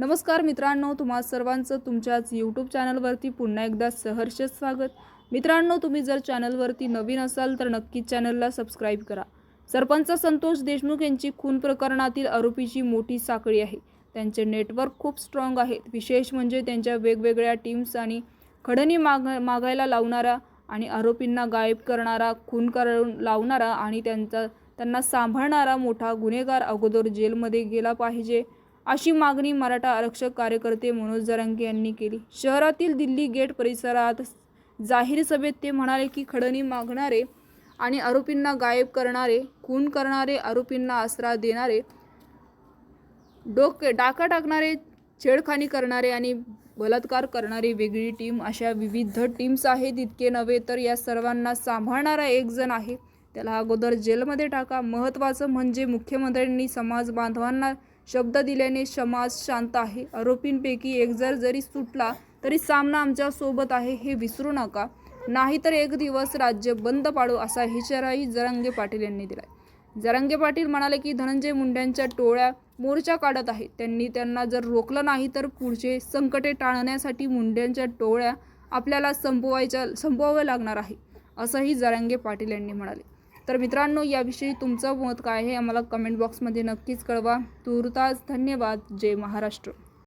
नमस्कार मित्रांनो तुम्हा सर्वांचं तुमच्याच यूट्यूब चॅनलवरती पुन्हा एकदा सहर्ष स्वागत. मित्रांनो तुम्ही जर चॅनलवरती नवीन असाल तर नक्कीच चॅनलला सबस्क्राईब करा. सरपंच संतोष देशमुख यांची खून प्रकरणातील आरोपीची मोठी साखळी आहे. त्यांचे नेटवर्क खूप स्ट्रॉंग आहेत. विशेष म्हणजे त्यांच्या वेगवेगळ्या टीम्स आणि खडणी माग मागायला लावणारा आणि आरोपींना गायब करणारा खून करून लावणारा आणि त्यांचा त्यांना सांभाळणारा मोठा गुन्हेगार अगोदर जेलमध्ये गेला पाहिजे. अशी मागणी मराठा आरक्षक कार्यकर्ते मनोज जरांगे यांनी केली. शहरातील दिल्ली गेट परिसरात जाहीर सभेत ते म्हणाले की खडणी मागणारे आणि आरोपींना गायब करणारे खून करणारे आरोपींना आसरा देणारे डोके डाका टाकणारे छेडखानी करणारे आणि बलात्कार करणारी वेगळी टीम अशा विविध टीम्स आहेत. इतके नव्हे तर या सर्वांना सांभाळणारा एक जण आहे. त्याला अगोदर जेलमध्ये टाका. महत्त्वाचं म्हणजे मुख्यमंत्र्यांनी समाज बांधवांना शब्द दिल्याने समाज शांत आहे. आरोपींपैकी एक जर जरी सुटला तरी सामना आमच्यासोबत आहे हे विसरू नका. नाहीतर एक दिवस राज्य बंद पाडू असा इशाराही जरांगे पाटील यांनी दिलाय. जरांगे पाटील म्हणाले की धनंजय मुंड्यांच्या टोळ्या मोर्चा काढत आहेत त्यांनी त्यांना जर रोखलं नाही तर पुढचे संकटे टाळण्यासाठी मुंड्यांच्या टोळ्या आपल्याला संपवायच्या संपवाव्या लागणार आहे असंही जरांगे पाटील यांनी म्हणाले. तर मित्रांनो याविषयी तुमचं मत काय आहे? आम्हाला कमेंट बॉक्समध्ये नक्कीच कळवा. तुर्तास धन्यवाद. जय महाराष्ट्र.